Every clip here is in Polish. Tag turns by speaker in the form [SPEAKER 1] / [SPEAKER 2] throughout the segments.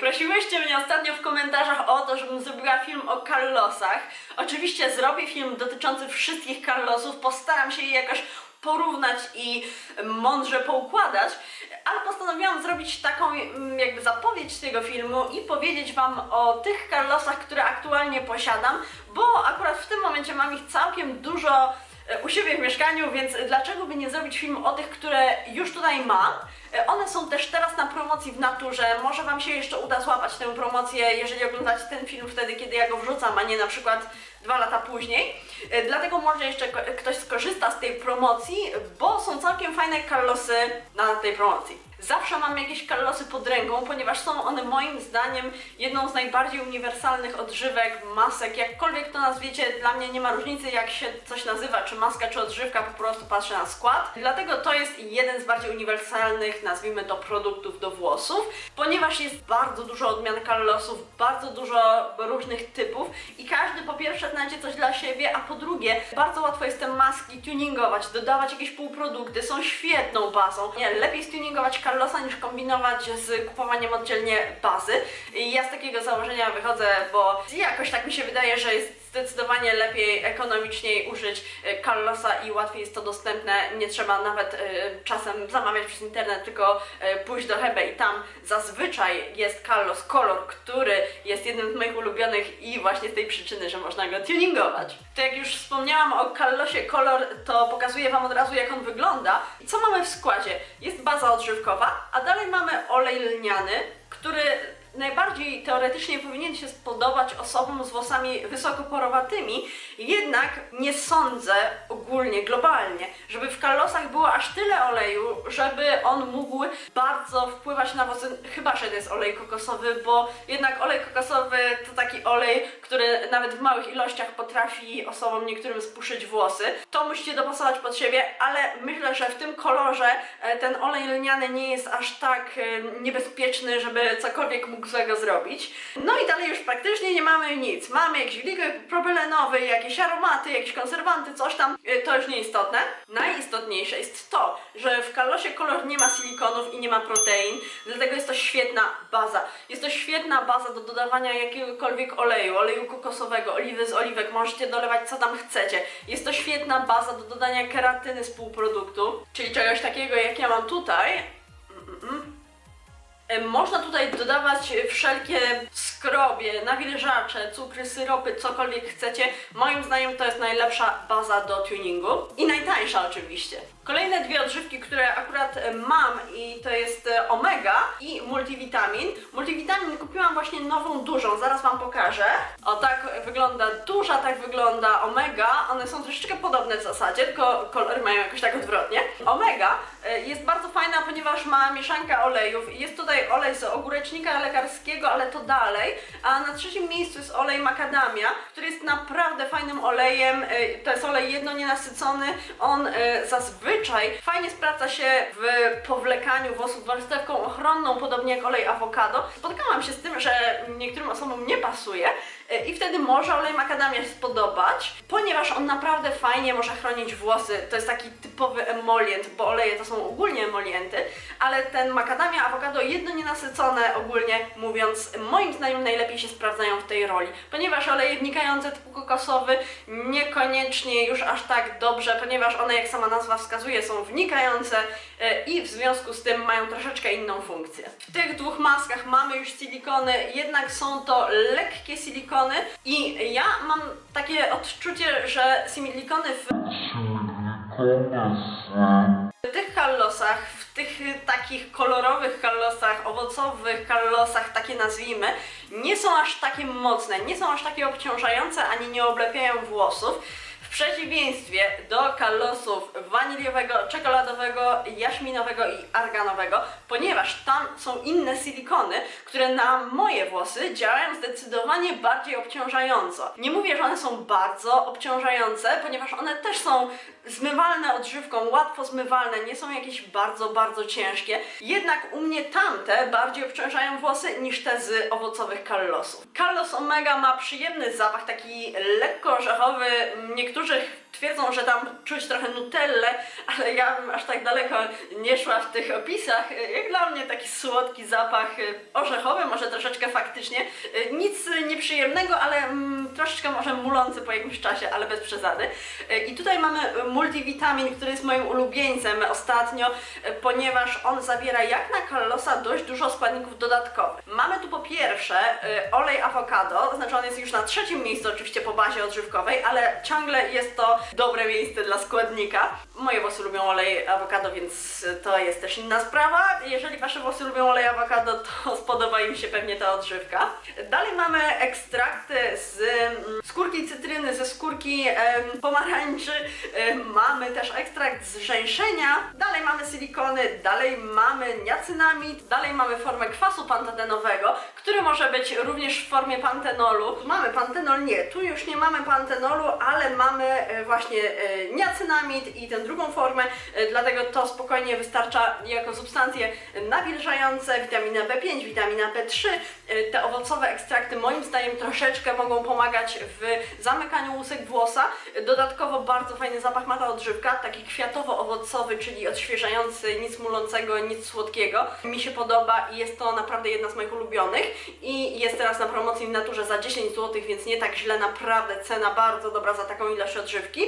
[SPEAKER 1] prosiłyście mnie ostatnio w komentarzach o to, żebym zrobiła film o Carlosach. Oczywiście zrobię film dotyczący wszystkich Carlosów, postaram się je jakoś porównać i mądrze poukładać, ale postanowiłam zrobić taką mm, jakby zapowiedź tego filmu i powiedzieć Wam o tych Carlosach, które aktualnie posiadam, bo akurat w tym momencie mam ich całkiem dużo u siebie w mieszkaniu, więc dlaczego by nie zrobić film o tych, które już tutaj mam? One są też teraz na promocji w naturze. Może Wam się jeszcze uda złapać tę promocję, jeżeli oglądacie ten film wtedy, kiedy ja go wrzucam, a nie na przykład dwa lata później. Dlatego może jeszcze ktoś skorzysta z tej promocji, bo są całkiem fajne Carlosy na tej promocji. Zawsze mam jakieś Carlosy pod ręką, ponieważ są one moim zdaniem jedną z najbardziej uniwersalnych odżywek, masek, jakkolwiek to nazwiecie, dla mnie nie ma różnicy jak się coś nazywa, czy maska, czy odżywka, po prostu patrzę na skład. Dlatego to jest jeden z bardziej uniwersalnych, nazwijmy to, produktów do włosów, ponieważ jest bardzo dużo odmian Carlosów, bardzo dużo różnych typów i każdy po pierwsze znajdzie coś dla siebie, a po drugie bardzo łatwo jest te maski tuningować, dodawać jakieś półprodukty, są świetną bazą. Nie, lepiej stuningować Carlosa niż kombinować z kupowaniem oddzielnie bazy. I ja z takiego założenia wychodzę, bo jakoś tak mi się wydaje, że jest zdecydowanie lepiej, ekonomiczniej użyć e, Carlosa i łatwiej jest to dostępne. Nie trzeba nawet e, czasem zamawiać przez internet, tylko e, pójść do Hebe i tam zazwyczaj jest Carlos Color, który jest jednym z moich ulubionych i właśnie z tej przyczyny, że można go tuningować. To jak już wspomniałam o Carlosie Color, to pokazuję Wam od razu jak on wygląda. I co mamy w składzie? Jest baza odżywkowa, a dalej mamy olej lniany, który najbardziej teoretycznie powinien się spodobać osobom z włosami wysokoporowatymi, jednak nie sądzę ogólnie, globalnie, żeby w kalosach było aż tyle oleju, żeby on mógł bardzo wpływać na włosy, chyba że to jest olej kokosowy, bo jednak olej kokosowy to taki olej, który nawet w małych ilościach potrafi osobom niektórym spuszyć włosy. To musicie dopasować pod siebie, ale myślę, że w tym kolorze e, ten olej lniany nie jest aż tak e, niebezpieczny, żeby cokolwiek mógł złego zrobić. No i dalej już praktycznie nie mamy nic. Mamy jakiś liquid propylenowy, jakieś aromaty, jakieś konserwanty, coś tam. E, To już nieistotne. Najistotniejsze jest to, że w kalosie kolor nie ma silikonów i nie ma protein, dlatego jest to świetna baza. Jest to świetna baza do dodawania jakiegokolwiek oleju, oleju kokosowego, oliwy z oliwek, możecie dolewać co tam chcecie. Jest to świetna baza do dodania keratyny z półproduktu, czyli czegoś takiego jak ja mam tutaj. E, Można tutaj dodawać wszelkie skrobie, nawilżacze, cukry, syropy, cokolwiek chcecie. Moim zdaniem to jest najlepsza baza do tuningu i najtańsza oczywiście. Kolejne dwie odżywki, które akurat e, mam i to jest e, Omega i multivitamin. Multivitamin kupiłam właśnie nową, dużą, zaraz Wam pokażę. O tak wygląda duża, tak wygląda Omega. One są troszeczkę podobne w zasadzie, tylko kolory mają jakoś tak odwrotnie. Omega e, jest bardzo fajna, ponieważ ma mieszankę olejów. Jest tutaj olej z ogórecznika lekarskiego, ale to dalej. A na trzecim miejscu jest olej macadamia, który jest naprawdę fajnym olejem. To jest olej jednonienasycony. On e, zazwyczaj fajnie sprawdza się w powlekaniu włosów warstewką ochronną, podobnie jak olej awokado. Spotkałam się z tym, że niektórym osobom nie pasuje i wtedy może olej macadamia się spodobać, ponieważ on naprawdę fajnie może chronić włosy. To jest taki typowy emolient, bo oleje to są ogólnie emolienty, ale ten macadamia, awokado jedno nienasycone ogólnie mówiąc, moim zdaniem najlepiej się sprawdzają w tej roli, ponieważ oleje wnikające typu kokosowy niekoniecznie już aż tak dobrze, ponieważ one jak sama nazwa wskazuje są wnikające e, i w związku z tym mają troszeczkę inną funkcję. W tych dwóch maskach mamy już silikony, jednak są to lekkie silikony i ja mam takie odczucie, że silikony w w tych kallosach, w tych takich kolorowych kallosach, owocowych kallosach, takie nazwijmy, nie są aż takie mocne, nie są aż takie obciążające, ani nie oblepiają włosów. W przeciwieństwie do kallosów waniliowego, czekoladowego, jaśminowego i arganowego, ponieważ tam są inne silikony, które na moje włosy działają zdecydowanie bardziej obciążająco. Nie mówię, że one są bardzo obciążające, ponieważ one też są zmywalne odżywką, łatwo zmywalne, nie są jakieś bardzo, bardzo ciężkie. Jednak u mnie tamte bardziej obciążają włosy niż te z owocowych kallosów. Kallos Omega ma przyjemny zapach, taki lekko orzechowy. Niektórzy dużych twierdzą, że tam czuć trochę nutellę, ale ja bym aż tak daleko nie szła w tych opisach. Jak dla mnie taki słodki zapach y, orzechowy, może troszeczkę faktycznie. Y, Nic nieprzyjemnego, ale mm, troszeczkę może mulący po jakimś czasie, ale bez przesady. Y, I tutaj mamy multivitamin, który jest moim ulubieńcem ostatnio, ponieważ on zawiera jak na Carlosa dość dużo składników dodatkowych. Mamy tu po pierwsze olej awokado, znaczy on jest już na trzecim miejscu oczywiście po bazie odżywkowej, ale ciągle jest to dobre miejsce dla składnika. Moje włosy lubią olej awokado, więc to jest też inna sprawa. Jeżeli wasze włosy lubią olej awokado, to spodoba im się pewnie ta odżywka. Dalej mamy ekstrakty z mm, skórki cytryny, ze skórki em, pomarańczy. Em, mamy też ekstrakt z żeńszenia. Dalej mamy silikony, dalej mamy niacynamid, dalej mamy formę kwasu pantatenowego, który może być również w formie pantenolu. Mamy pantenol, nie, tu już nie mamy pantenolu, ale mamy e, właśnie e, niacynamid i tę drugą formę, e, dlatego to spokojnie wystarcza jako substancje nawilżające, witamina B5, witamina B3. E, Te owocowe ekstrakty moim zdaniem troszeczkę mogą pomagać w zamykaniu łusek włosa. Dodatkowo bardzo fajny zapach ma ta odżywka, taki kwiatowo-owocowy, czyli odświeżający, nic mulącego, nic słodkiego. Mi się podoba i jest to naprawdę jedna z moich ulubionych i jest teraz na promocji w naturze za 10 zł, więc nie tak źle, naprawdę cena bardzo dobra za taką ilość odżywki.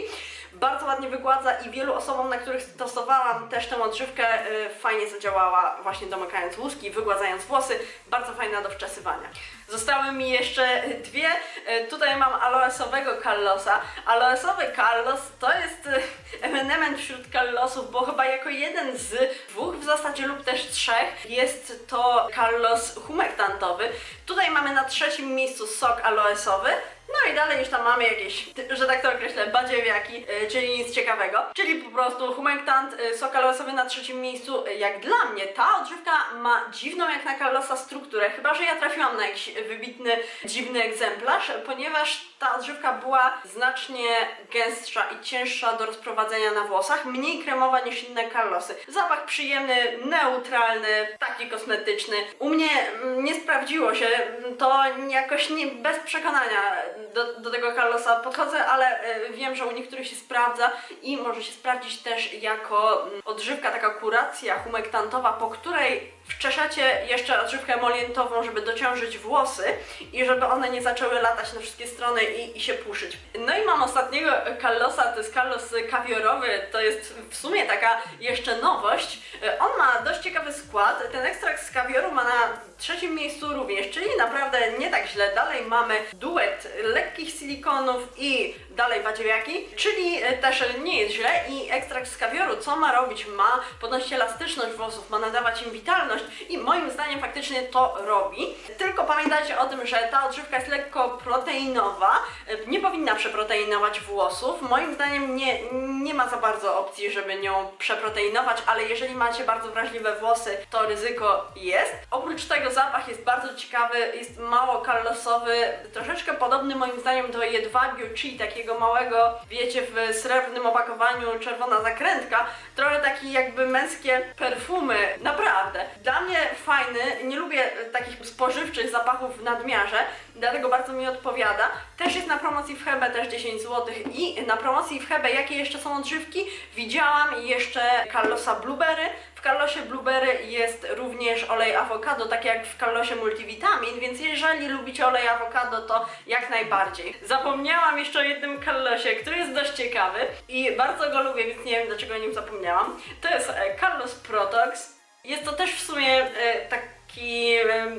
[SPEAKER 1] Bardzo ładnie wygładza i wielu osobom, na których stosowałam też tę odżywkę, y, fajnie zadziałała właśnie domykając łuski, wygładzając włosy, bardzo fajna do wczesywania. Zostały mi jeszcze dwie. Y, Tutaj mam aloesowego Carlosa. Aloesowy Carlos to jest y, ewenement wśród Carlosów, bo chyba jako jeden z dwóch w zasadzie lub też trzech jest to Carlos humektantowy. Tutaj mamy na trzecim miejscu sok aloesowy. No i dalej już tam mamy jakieś, że tak to określę, badziewiaki, y, czyli nic ciekawego. Czyli po prostu humektant, y, sok aloesowy na trzecim miejscu. Y, Jak dla mnie ta odżywka ma dziwną jak na Carlosa strukturę, chyba że ja trafiłam na jakiś wybitny, dziwny egzemplarz, ponieważ ta odżywka była znacznie gęstsza i cięższa do rozprowadzenia na włosach, mniej kremowa niż inne Carlosy. Zapach przyjemny, neutralny, taki kosmetyczny. U mnie mm, nie sprawdziło się, mm, to jakoś nie, bez przekonania do, do tego Carlosa podchodzę, ale y, wiem, że u niektórych się sprawdza i może się sprawdzić też jako mm, odżywka, taka kuracja humektantowa, po której wczeszacie jeszcze odżywkę emolientową, żeby dociążyć włosy i żeby one nie zaczęły latać na wszystkie strony i, i się puszyć. No i mam ostatniego Carlosa, to jest Carlos kawiorowy, to jest w sumie taka jeszcze nowość. On ma dość ciekawy skład, ten ekstrakt z kawioru ma na trzecim miejscu również, czyli naprawdę nie tak źle. Dalej mamy duet lekkich silikonów i dalej badziewiaki, czyli y, też nie jest źle i ekstrakt z kawioru co ma robić? Ma podnosić elastyczność włosów, ma nadawać im witalność i moim zdaniem faktycznie to robi. Tylko pamiętajcie o tym, że ta odżywka jest lekko proteinowa, y, nie powinna przeproteinować włosów. Moim zdaniem nie, nie ma za bardzo opcji, żeby nią przeproteinować, ale jeżeli macie bardzo wrażliwe włosy, to ryzyko jest. Oprócz tego zapach jest bardzo ciekawy, jest mało karlosowy, troszeczkę podobny moim zdaniem do jedwabiu, czyli takiego małego, wiecie, w srebrnym opakowaniu czerwona zakrętka. Trochę taki jakby męskie perfumy, naprawdę. Dla mnie fajny, nie lubię takich spożywczych zapachów w nadmiarze, dlatego bardzo mi odpowiada. Też jest na promocji w Hebe, też 10 zł i na promocji w Hebe, jakie jeszcze są odżywki? Widziałam jeszcze Carlosa Blueberry, w Carlosie Blueberry jest również olej awokado, tak jak w Carlosie Multivitamin, więc jeżeli lubicie olej awokado, to jak najbardziej. Zapomniałam jeszcze o jednym Carlosie, który jest dość ciekawy i bardzo go lubię, więc nie wiem dlaczego o nim zapomniałam. To jest e, Carlos Protox. Jest to też w sumie e, taki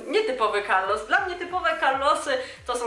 [SPEAKER 1] nietypowy Carlos. Dla mnie typowe Carlosy to są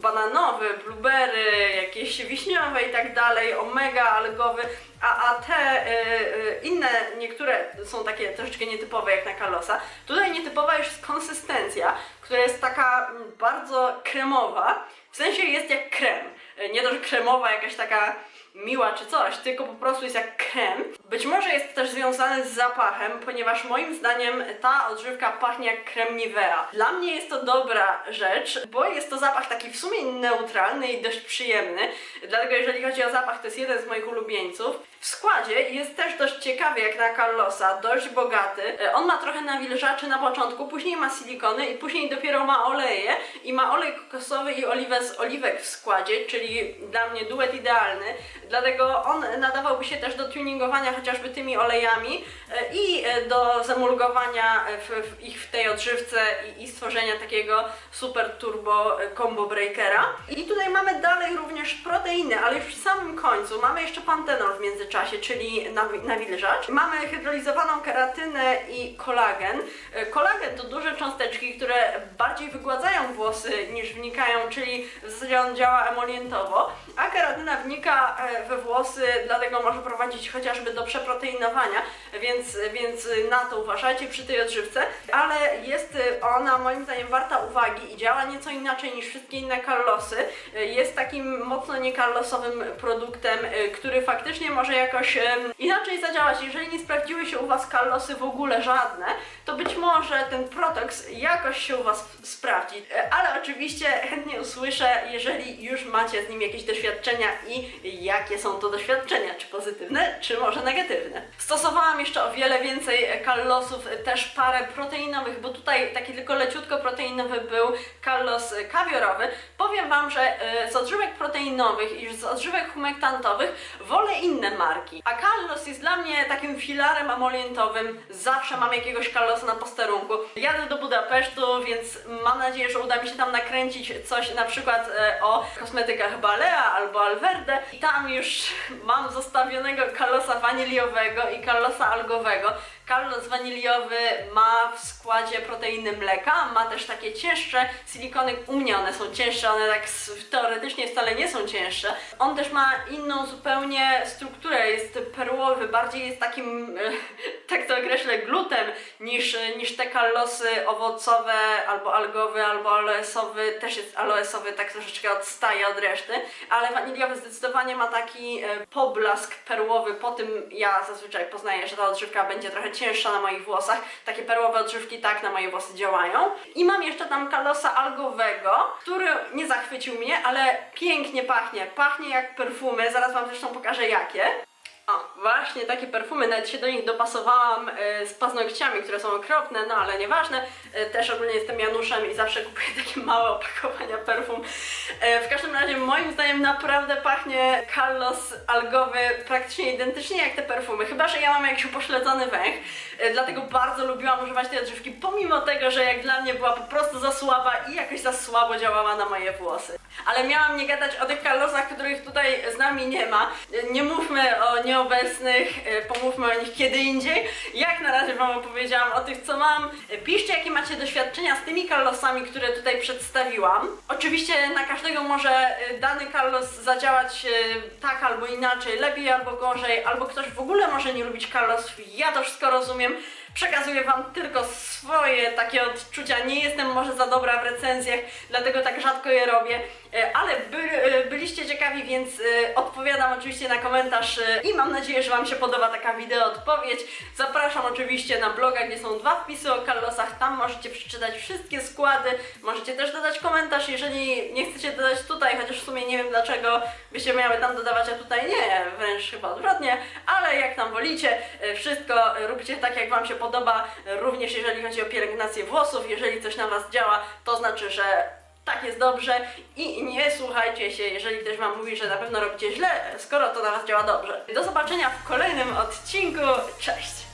[SPEAKER 1] bananowy, blueberry, jakieś wiśniowe i tak dalej, omega, algowy, a, a te e, e, inne, niektóre są takie troszeczkę nietypowe jak na Carlosa. Tutaj nietypowa już jest konsystencja, która jest taka mm, bardzo kremowa, w sensie jest jak krem. E, Nie to, że kremowa, jakaś taka miła czy coś, tylko po prostu jest jak krem. Być może jest to też związane z zapachem, ponieważ moim zdaniem ta odżywka pachnie jak krem Nivea. Dla mnie jest to dobra rzecz, bo jest to zapach taki w sumie neutralny i dość przyjemny. Dlatego jeżeli chodzi o zapach, to jest jeden z moich ulubieńców. W składzie jest też dość ciekawy jak na Carlosa, dość bogaty. E, On ma trochę nawilżaczy na początku, później ma silikony i później dopiero ma oleje i ma olej kokosowy i oliwę z oliwek w składzie, czyli dla mnie duet idealny. Dlatego on nadawałby się też do tuningowania chociażby tymi olejami e, i e, do zamulgowania w, w ich w tej odżywce i, i stworzenia takiego super turbo combo breakera. I tutaj mamy dalej również proteiny, ale już przy samym końcu mamy jeszcze pantenol w międzyczasie, czyli nawi- nawilżacz. Mamy hydrolizowaną keratynę i kolagen. E, Kolagen to duże cząsteczki, które bardziej wygładzają włosy niż wnikają, czyli w zasadzie on działa emolientowo, a keratyna wnika e, we włosy, dlatego może prowadzić chociażby do przeproteinowania, więc, więc na to uważajcie przy tej odżywce, ale jest ona moim zdaniem warta uwagi i działa nieco inaczej niż wszystkie inne Carlosy. Jest takim mocno niekarlosowym produktem, e, który faktycznie może jakoś inaczej zadziałać. Jeżeli nie sprawdziły się u Was Carlosy w ogóle żadne, to być może ten Protox jakoś się u Was sprawdzi. E, Ale oczywiście chętnie usłyszę, jeżeli już macie z nim jakieś doświadczenia i jakie są to doświadczenia, czy pozytywne, czy może negatywne. Stosowałam jeszcze o wiele więcej Carlosów, e, też parę proteinowych, bo tutaj taki tylko leciutko proteinowy był Carlos e, kawiorowy. Powiem Wam, że e, z odżywek proteinowych i z odżywek humektantowych wolę inne marki. A Carlos jest dla mnie takim filarem emolientowym. Zawsze mam jakiegoś Carlosa na posterunku. Jadę do Budapesztu, więc mam nadzieję, że uda mi się tam nakręcić coś na przykład e, o kosmetykach Balea albo Alverde. I tam już mam zostawionego Carlosa waniliowego i Carlosa algowego. Carlos waniliowy ma w składzie proteiny mleka, ma też takie cięższe silikony, u mnie one są cięższe, one tak teoretycznie wcale nie są cięższe. On też ma inną zupełnie strukturę, jest perłowy, bardziej jest takim, e, tak to określę, glutem niż, niż te Carlosy owocowe, albo algowy, albo aloesowy, też jest aloesowy, tak troszeczkę odstaje od reszty, ale waniliowy zdecydowanie ma taki e, poblask perłowy, po tym ja zazwyczaj poznaję, że ta odżywka będzie trochę cięższa na moich włosach. Takie perłowe odżywki tak na moje włosy działają. I mam jeszcze tam kalosa algowego, który nie zachwycił mnie, ale pięknie pachnie. Pachnie jak perfumy, zaraz Wam zresztą pokażę jakie. O, właśnie takie perfumy, nawet się do nich dopasowałam e, z paznokciami, które są okropne, no ale nieważne. E, też ogólnie jestem Januszem i zawsze kupuję takie małe opakowania perfum. E, w każdym razie moim zdaniem naprawdę pachnie Carlos algowy praktycznie identycznie jak te perfumy, chyba że ja mam jakiś upośledzony węch, dlatego bardzo lubiłam używać tej odżywki, pomimo tego, że jak dla mnie była po prostu za słaba i jakoś za słabo działała na moje włosy. Ale miałam nie gadać o tych Carlosach, których tutaj z nami nie ma. Nie mówmy o nieobecnych, e, pomówmy o nich kiedy indziej. Jak na razie Wam opowiedziałam o tych, co mam. Piszcie, jakie macie doświadczenia z tymi Carlosami, które tutaj przedstawiłam. Oczywiście na każdego może e, dany Carlos zadziałać e, tak albo inaczej, lepiej albo gorzej, albo ktoś w ogóle może nie lubić Carlosów. Ja to wszystko rozumiem. Przekazuję Wam tylko swoje takie odczucia. Nie jestem może za dobra w recenzjach, dlatego tak rzadko je robię. E, Ale by, e, byliście ciekawi, więc e, odpowiadam oczywiście na komentarz i mam nadzieję, że Wam się podoba taka wideo odpowiedź. Zapraszam oczywiście na bloga, gdzie są dwa wpisy o Carlosach. Tam możecie przeczytać wszystkie składy. Możecie też dodać komentarz, jeżeli nie chcecie dodać tutaj, chociaż w sumie nie wiem dlaczego byście miały tam dodawać, a tutaj nie, wręcz chyba odwrotnie, ale jak tam wolicie, wszystko róbcie tak, jak Wam się podoba, również jeżeli chodzi o pielęgnację włosów, jeżeli coś na Was działa, to znaczy, że tak jest dobrze i nie słuchajcie się, jeżeli ktoś Wam mówi, że na pewno robicie źle, skoro to na Was działa dobrze. Do zobaczenia w kolejnym odcinku, cześć!